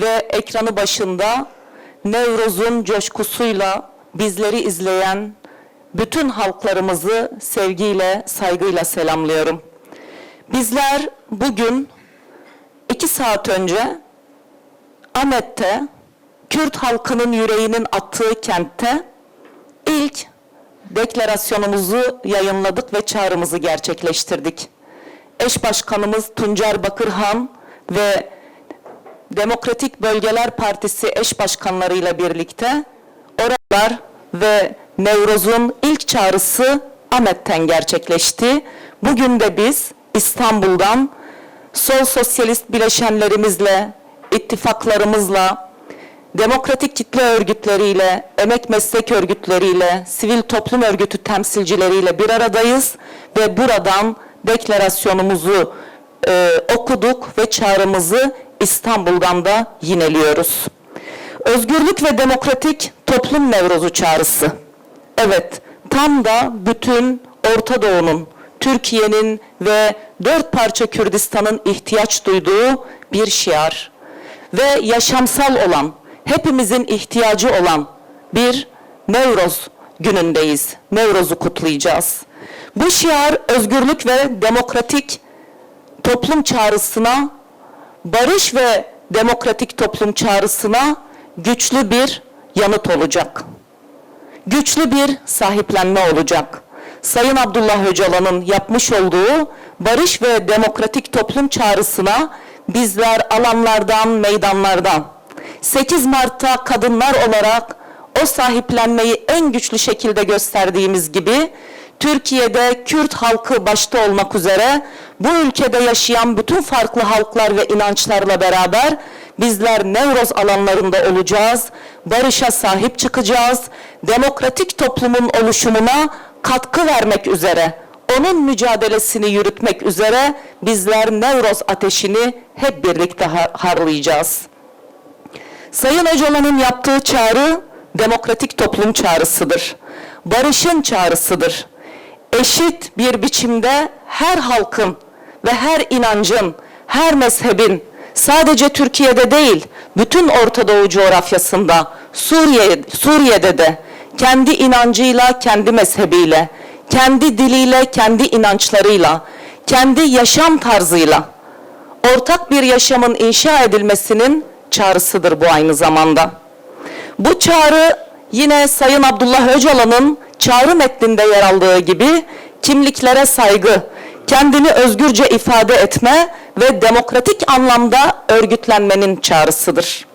ve ekranı başında Nevroz'un coşkusuyla bizleri izleyen bütün halklarımızı sevgiyle, saygıyla selamlıyorum. Bizler bugün iki saat önce Ahmet'te, Kürt halkının yüreğinin attığı kentte ilk deklarasyonumuzu yayınladık ve çağrımızı gerçekleştirdik. Eş başkanımız Tuncer Bakırhan ve Demokratik Bölgeler Partisi eş başkanlarıyla birlikte oralar ve Nevroz'un ilk çağrısı Ahmet'ten gerçekleşti. Bugün de biz İstanbul'dan sol sosyalist bileşenlerimizle, ittifaklarımızla, demokratik kitle örgütleriyle, emek meslek örgütleriyle, sivil toplum örgütü temsilcileriyle bir aradayız ve buradan deklarasyonumuzu e, okuduk ve çağrımızı İstanbul'dan da yineliyoruz. Özgürlük ve demokratik toplum nevrozu çağrısı. Evet, tam da bütün Orta Doğu'nun, Türkiye'nin ve dört parça Kürdistan'ın ihtiyaç duyduğu bir şiar ve yaşamsal olan, hepimizin ihtiyacı olan bir Nevroz günündeyiz. Nevroz'u kutlayacağız. Bu şiar özgürlük ve demokratik toplum çağrısına, barış ve demokratik toplum çağrısına güçlü bir yanıt olacak. Güçlü bir sahiplenme olacak. Sayın Abdullah Öcalan'ın yapmış olduğu barış ve demokratik toplum çağrısına bizler alanlardan, meydanlardan 8 Mart'ta kadınlar olarak o sahiplenmeyi en güçlü şekilde gösterdiğimiz gibi Türkiye'de Kürt halkı başta olmak üzere bu ülkede yaşayan bütün farklı halklar ve inançlarla beraber bizler Nevroz alanlarında olacağız, barışa sahip çıkacağız, demokratik toplumun oluşumuna katkı vermek üzere, onun mücadelesini yürütmek üzere bizler Nevroz ateşini hep birlikte har- harlayacağız. Sayın Öcalan'ın yaptığı çağrı demokratik toplum çağrısıdır. Barışın çağrısıdır. Eşit bir biçimde her halkın ve her inancın, her mezhebin sadece Türkiye'de değil, bütün Orta Doğu coğrafyasında, Suriye, Suriye'de de kendi inancıyla, kendi mezhebiyle, kendi diliyle, kendi inançlarıyla, kendi yaşam tarzıyla ortak bir yaşamın inşa edilmesinin çağrısıdır bu aynı zamanda. Bu çağrı yine Sayın Abdullah Öcalan'ın çağrı metninde yer aldığı gibi kimliklere saygı, kendini özgürce ifade etme ve demokratik anlamda örgütlenmenin çağrısıdır.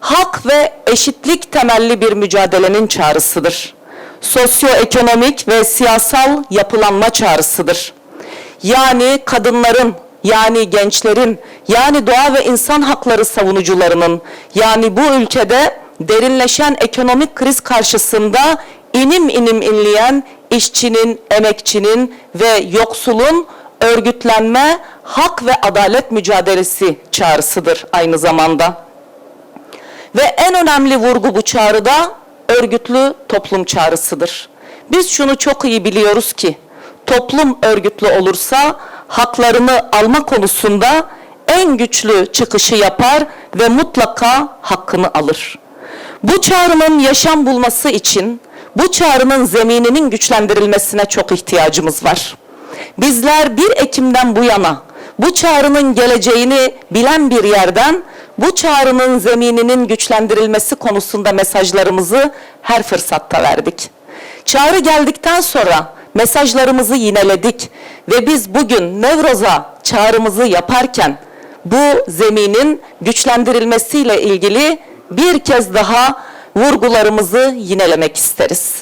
Hak ve eşitlik temelli bir mücadelenin çağrısıdır. Sosyoekonomik ve siyasal yapılanma çağrısıdır. Yani kadınların, yani gençlerin, yani doğa ve insan hakları savunucularının, yani bu ülkede derinleşen ekonomik kriz karşısında inim inim inleyen işçinin, emekçinin ve yoksulun örgütlenme, hak ve adalet mücadelesi çağrısıdır aynı zamanda. Ve en önemli vurgu bu çağrıda örgütlü toplum çağrısıdır. Biz şunu çok iyi biliyoruz ki toplum örgütlü olursa haklarını alma konusunda en güçlü çıkışı yapar ve mutlaka hakkını alır. Bu çağrının yaşam bulması için bu çağrının zemininin güçlendirilmesine çok ihtiyacımız var. Bizler 1 Ekim'den bu yana bu çağrının geleceğini bilen bir yerden bu çağrının zemininin güçlendirilmesi konusunda mesajlarımızı her fırsatta verdik. Çağrı geldikten sonra mesajlarımızı yineledik ve biz bugün Nevroz'a çağrımızı yaparken bu zeminin güçlendirilmesiyle ilgili bir kez daha vurgularımızı yinelemek isteriz.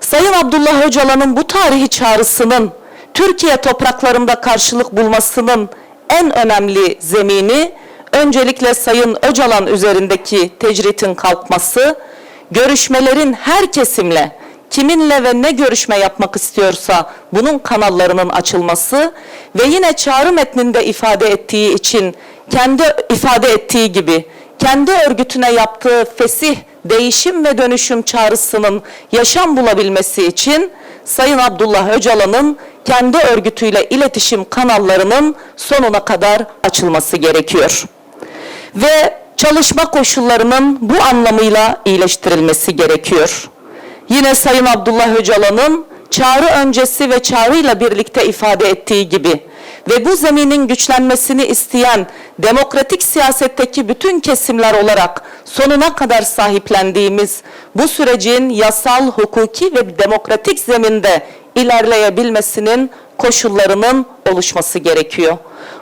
Sayın Abdullah Öcalan'ın bu tarihi çağrısının Türkiye topraklarında karşılık bulmasının en önemli zemini öncelikle Sayın Öcalan üzerindeki tecritin kalkması, görüşmelerin her kesimle kiminle ve ne görüşme yapmak istiyorsa bunun kanallarının açılması ve yine çağrı metninde ifade ettiği için kendi ifade ettiği gibi kendi örgütüne yaptığı fesih, değişim ve dönüşüm çağrısının yaşam bulabilmesi için Sayın Abdullah Öcalan'ın kendi örgütüyle iletişim kanallarının sonuna kadar açılması gerekiyor. Ve çalışma koşullarının bu anlamıyla iyileştirilmesi gerekiyor. Yine Sayın Abdullah Öcalan'ın çağrı öncesi ve çağrıyla birlikte ifade ettiği gibi ve bu zeminin güçlenmesini isteyen demokratik siyasetteki bütün kesimler olarak sonuna kadar sahiplendiğimiz bu sürecin yasal, hukuki ve demokratik zeminde ilerleyebilmesinin koşullarının oluşması gerekiyor.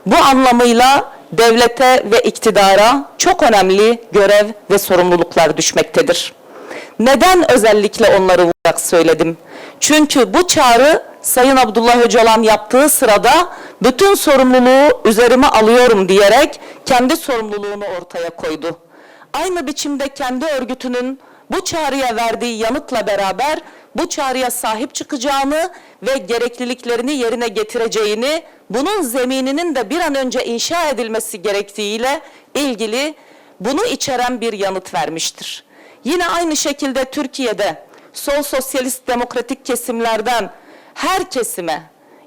Bu anlamıyla devlete ve iktidara çok önemli görev ve sorumluluklar düşmektedir. Neden özellikle onları vurarak söyledim? Çünkü bu çağrı Sayın Abdullah Öcalan yaptığı sırada bütün sorumluluğu üzerime alıyorum diyerek kendi sorumluluğunu ortaya koydu. Aynı biçimde kendi örgütünün bu çağrıya verdiği yanıtla beraber bu çağrıya sahip çıkacağını ve gerekliliklerini yerine getireceğini, bunun zemininin de bir an önce inşa edilmesi gerektiğiyle ilgili bunu içeren bir yanıt vermiştir. Yine aynı şekilde Türkiye'de sol sosyalist demokratik kesimlerden her kesime,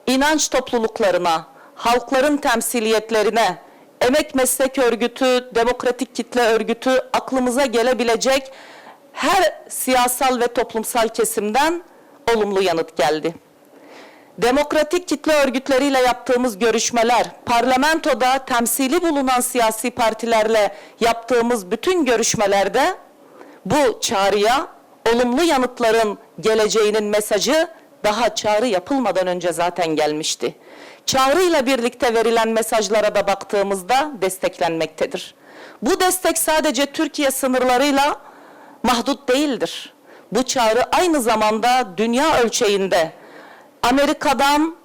inanç topluluklarına, halkların temsiliyetlerine, emek meslek örgütü, demokratik kitle örgütü aklımıza gelebilecek her siyasal ve toplumsal kesimden olumlu yanıt geldi. Demokratik kitle örgütleriyle yaptığımız görüşmeler, parlamentoda temsili bulunan siyasi partilerle yaptığımız bütün görüşmelerde bu çağrıya olumlu yanıtların geleceğinin mesajı daha çağrı yapılmadan önce zaten gelmişti. Çağrıyla birlikte verilen mesajlara da baktığımızda desteklenmektedir. Bu destek sadece Türkiye sınırlarıyla mahdut değildir. Bu çağrı aynı zamanda dünya ölçeğinde Amerika'dan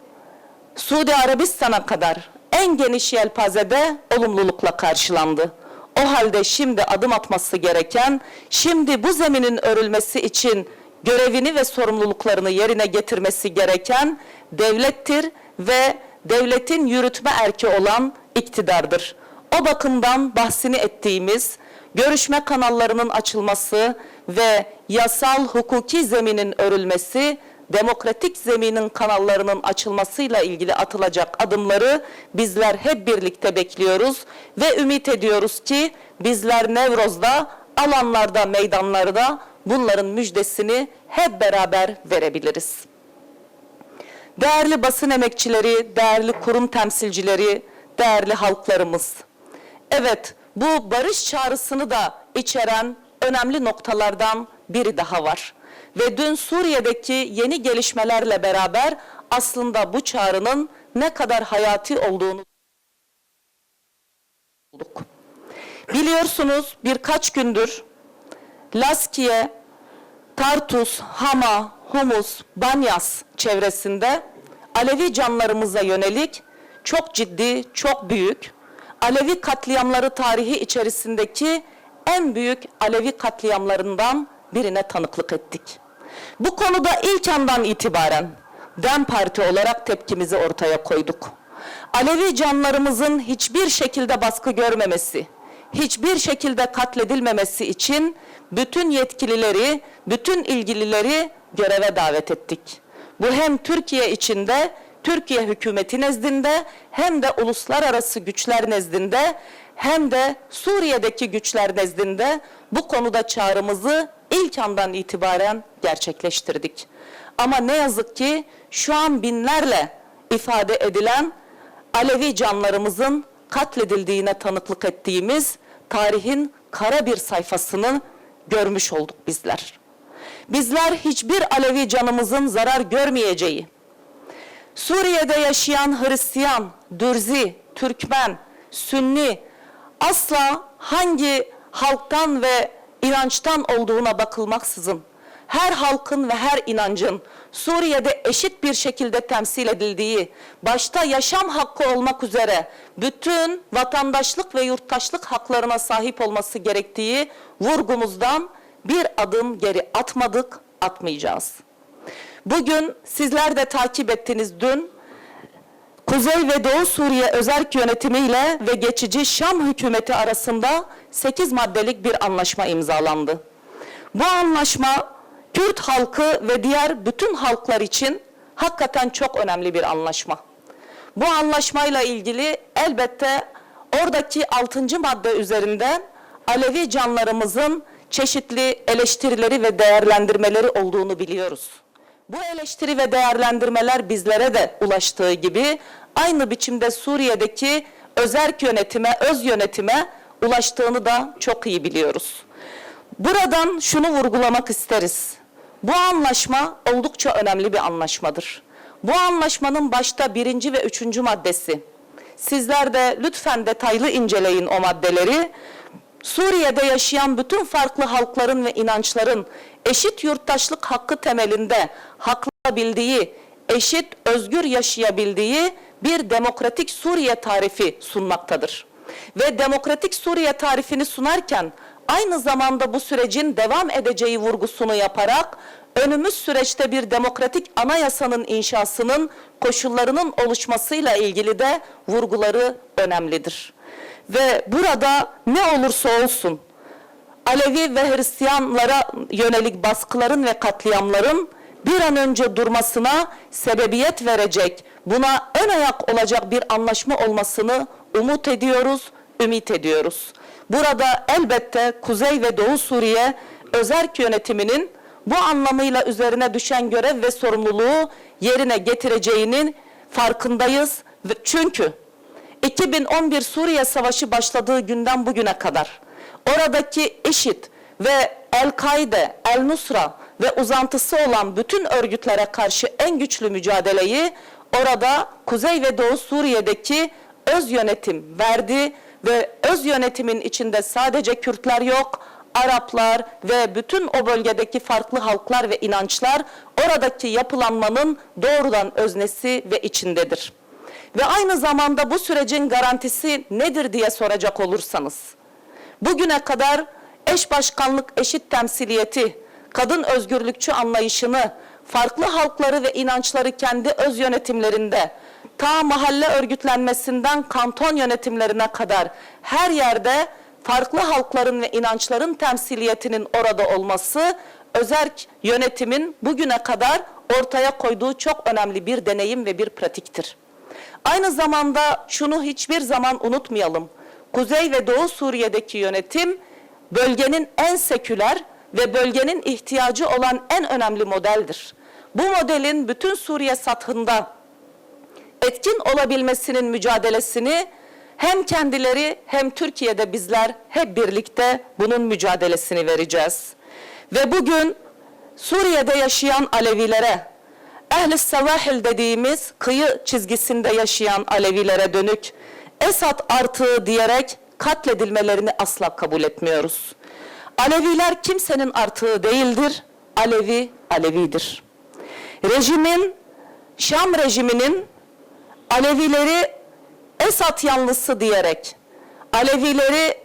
Suudi Arabistan'a kadar en geniş yelpazede olumlulukla karşılandı. O halde şimdi adım atması gereken, şimdi bu zeminin örülmesi için görevini ve sorumluluklarını yerine getirmesi gereken devlettir ve devletin yürütme erki olan iktidardır. O bakımdan bahsini ettiğimiz görüşme kanallarının açılması ve yasal hukuki zeminin örülmesi demokratik zeminin kanallarının açılmasıyla ilgili atılacak adımları bizler hep birlikte bekliyoruz ve ümit ediyoruz ki bizler Nevroz'da, alanlarda, meydanlarda bunların müjdesini hep beraber verebiliriz. Değerli basın emekçileri, değerli kurum temsilcileri, değerli halklarımız. Evet, bu barış çağrısını da içeren önemli noktalardan biri daha var. Ve dün Suriye'deki yeni gelişmelerle beraber aslında bu çağrının ne kadar hayati olduğunu bulduk. Biliyorsunuz birkaç gündür Laskiye, Tartus, Hama, Humus, Banyas çevresinde Alevi canlarımıza yönelik çok ciddi, çok büyük Alevi katliamları tarihi içerisindeki en büyük Alevi katliamlarından birine tanıklık ettik. Bu konuda ilk andan itibaren DEM Parti olarak tepkimizi ortaya koyduk. Alevi canlarımızın hiçbir şekilde baskı görmemesi, hiçbir şekilde katledilmemesi için bütün yetkilileri, bütün ilgilileri göreve davet ettik. Bu hem Türkiye içinde, Türkiye hükümeti nezdinde hem de uluslararası güçler nezdinde hem de Suriye'deki güçler nezdinde bu konuda çağrımızı ilk andan itibaren gerçekleştirdik. Ama ne yazık ki şu an binlerle ifade edilen Alevi canlarımızın katledildiğine tanıklık ettiğimiz tarihin kara bir sayfasını görmüş olduk bizler. Bizler hiçbir Alevi canımızın zarar görmeyeceği, Suriye'de yaşayan Hristiyan, Dürzi, Türkmen, Sünni asla hangi halktan ve inançtan olduğuna bakılmaksızın her halkın ve her inancın Suriye'de eşit bir şekilde temsil edildiği, başta yaşam hakkı olmak üzere bütün vatandaşlık ve yurttaşlık haklarına sahip olması gerektiği vurgumuzdan bir adım geri atmadık, atmayacağız. Bugün sizler de takip ettiniz dün Kuzey ve Doğu Suriye özerk yönetimiyle ve geçici Şam hükümeti arasında 8 maddelik bir anlaşma imzalandı. Bu anlaşma Kürt halkı ve diğer bütün halklar için hakikaten çok önemli bir anlaşma. Bu anlaşmayla ilgili elbette oradaki 6. madde üzerinden Alevi canlarımızın çeşitli eleştirileri ve değerlendirmeleri olduğunu biliyoruz. Bu eleştiri ve değerlendirmeler bizlere de ulaştığı gibi aynı biçimde Suriye'deki özerk yönetime, öz yönetime ulaştığını da çok iyi biliyoruz. Buradan şunu vurgulamak isteriz. Bu anlaşma oldukça önemli bir anlaşmadır. Bu anlaşmanın başta birinci ve üçüncü maddesi. Sizler de lütfen detaylı inceleyin o maddeleri. Suriye'de yaşayan bütün farklı halkların ve inançların eşit yurttaşlık hakkı temelinde haklabildiği, eşit özgür yaşayabildiği bir demokratik Suriye tarifi sunmaktadır. Ve demokratik Suriye tarifini sunarken aynı zamanda bu sürecin devam edeceği vurgusunu yaparak önümüz süreçte bir demokratik anayasanın inşasının koşullarının oluşmasıyla ilgili de vurguları önemlidir. Ve burada ne olursa olsun Alevi ve Hristiyanlara yönelik baskıların ve katliamların bir an önce durmasına sebebiyet verecek, buna ön ayak olacak bir anlaşma olmasını umut ediyoruz, ümit ediyoruz. Burada elbette Kuzey ve Doğu Suriye özerk yönetiminin bu anlamıyla üzerine düşen görev ve sorumluluğu yerine getireceğinin farkındayız. Çünkü 2011 Suriye Savaşı başladığı günden bugüne kadar oradaki IŞİD ve El-Kaide, El-Nusra ve uzantısı olan bütün örgütlere karşı en güçlü mücadeleyi orada Kuzey ve Doğu Suriye'deki öz yönetim verdi ve öz yönetimin içinde sadece Kürtler yok, Araplar ve bütün o bölgedeki farklı halklar ve inançlar oradaki yapılanmanın doğrudan öznesi ve içindedir. Ve aynı zamanda bu sürecin garantisi nedir diye soracak olursanız, bugüne kadar eş başkanlık eşit temsiliyeti, kadın özgürlükçü anlayışını, farklı halkları ve inançları kendi öz yönetimlerinde, ta mahalle örgütlenmesinden kanton yönetimlerine kadar her yerde farklı halkların ve inançların temsiliyetinin orada olması, özerk yönetimin bugüne kadar ortaya koyduğu çok önemli bir deneyim ve bir pratiktir. Aynı zamanda şunu hiçbir zaman unutmayalım. Kuzey ve Doğu Suriye'deki yönetim bölgenin en seküler ve bölgenin ihtiyacı olan en önemli modeldir. Bu modelin bütün Suriye sathında etkin olabilmesinin mücadelesini hem kendileri hem Türkiye'de bizler hep birlikte bunun mücadelesini vereceğiz. Ve bugün Suriye'de yaşayan Alevilere, Ehl-i Sevahil dediğimiz kıyı çizgisinde yaşayan Alevilere dönük Esad artığı diyerek katledilmelerini asla kabul etmiyoruz. Aleviler kimsenin artığı değildir, Alevi Alevidir. Rejimin, Şam rejiminin Alevileri Esad yanlısı diyerek, Alevileri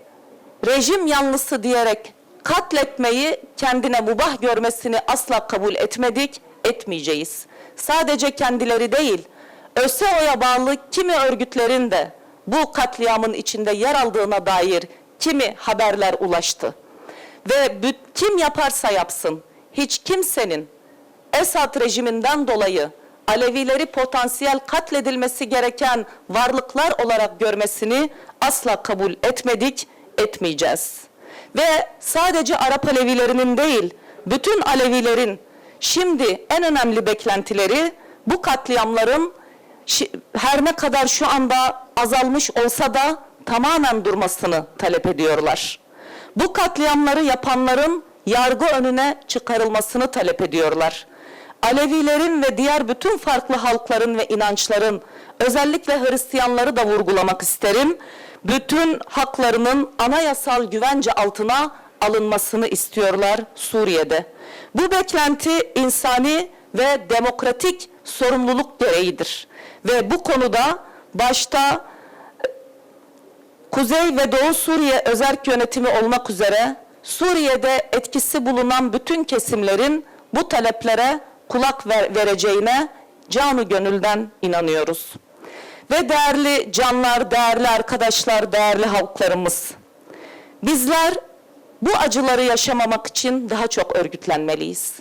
rejim yanlısı diyerek katletmeyi kendine mubah görmesini asla kabul etmedik, etmeyeceğiz. Sadece kendileri değil, ÖSEO'ya bağlı kimi örgütlerin de bu katliamın içinde yer aldığına dair kimi haberler ulaştı. Ve kim yaparsa yapsın, hiç kimsenin Esad rejiminden dolayı Alevileri potansiyel katledilmesi gereken varlıklar olarak görmesini asla kabul etmedik, etmeyeceğiz. Ve sadece Arap Alevilerinin değil, bütün Alevilerin şimdi en önemli beklentileri bu katliamların her ne kadar şu anda azalmış olsa da tamamen durmasını talep ediyorlar. Bu katliamları yapanların yargı önüne çıkarılmasını talep ediyorlar. Alevilerin ve diğer bütün farklı halkların ve inançların özellikle Hristiyanları da vurgulamak isterim. Bütün haklarının anayasal güvence altına alınmasını istiyorlar Suriye'de. Bu beklenti insani ve demokratik sorumluluk gereğidir. Ve bu konuda başta Kuzey ve Doğu Suriye özerk yönetimi olmak üzere Suriye'de etkisi bulunan bütün kesimlerin bu taleplere kulak ver- vereceğine canı gönülden inanıyoruz. Ve değerli canlar, değerli arkadaşlar, değerli halklarımız. Bizler bu acıları yaşamamak için daha çok örgütlenmeliyiz.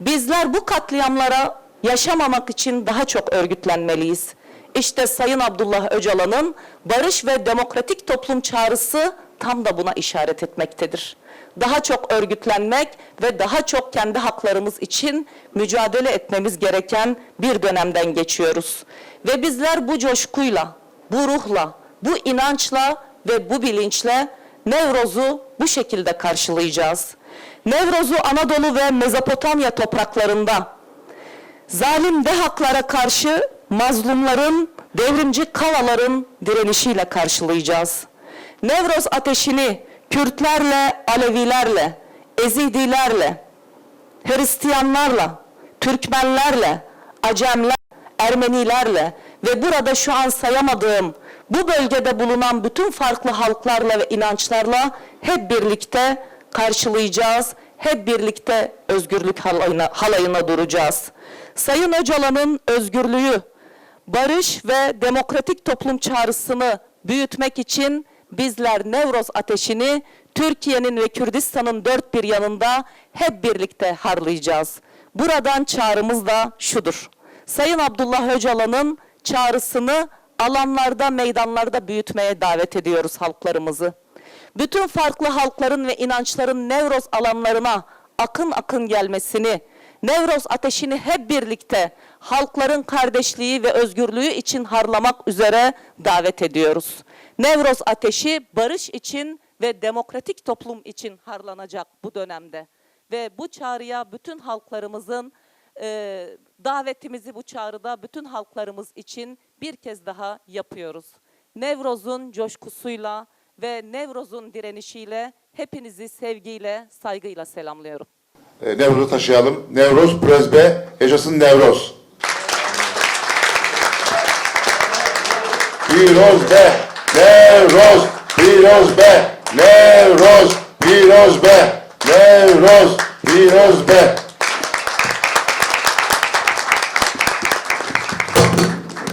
Bizler bu katliamlara yaşamamak için daha çok örgütlenmeliyiz. İşte Sayın Abdullah Öcalan'ın barış ve demokratik toplum çağrısı tam da buna işaret etmektedir. Daha çok örgütlenmek ve daha çok kendi haklarımız için mücadele etmemiz gereken bir dönemden geçiyoruz. Ve bizler bu coşkuyla, bu ruhla, bu inançla ve bu bilinçle Nevroz'u bu şekilde karşılayacağız. Nevroz'u Anadolu ve Mezopotamya topraklarında zalim dehaklara karşı mazlumların, devrimci kavaların direnişiyle karşılayacağız. Nevroz ateşini Kürtlerle, Alevilerle, Ezidilerle, Hristiyanlarla, Türkmenlerle, Acemler, Ermenilerle ve burada şu an sayamadığım bu bölgede bulunan bütün farklı halklarla ve inançlarla hep birlikte karşılayacağız. Hep birlikte özgürlük halayına, halayına duracağız. Sayın Öcalan'ın özgürlüğü, barış ve demokratik toplum çağrısını büyütmek için bizler Nevroz ateşini Türkiye'nin ve Kürdistan'ın dört bir yanında hep birlikte harlayacağız. Buradan çağrımız da şudur. Sayın Abdullah Öcalan'ın çağrısını alanlarda, meydanlarda büyütmeye davet ediyoruz halklarımızı. Bütün farklı halkların ve inançların Nevroz alanlarına akın akın gelmesini, Nevroz ateşini hep birlikte halkların kardeşliği ve özgürlüğü için harlamak üzere davet ediyoruz. Nevroz ateşi barış için ve demokratik toplum için harlanacak bu dönemde. Ve bu çağrıya bütün halklarımızın e, davetimizi bu çağrıda bütün halklarımız için bir kez daha yapıyoruz. Nevroz'un coşkusuyla ve Nevroz'un direnişiyle hepinizi sevgiyle, saygıyla selamlıyorum. E, Nevroz'u taşıyalım. Nevroz, Prezbe, yaşasın Nevroz. Firoz be, Nevroz, Firoz be, Nevroz, Firoz be, Nevroz, Firoz be.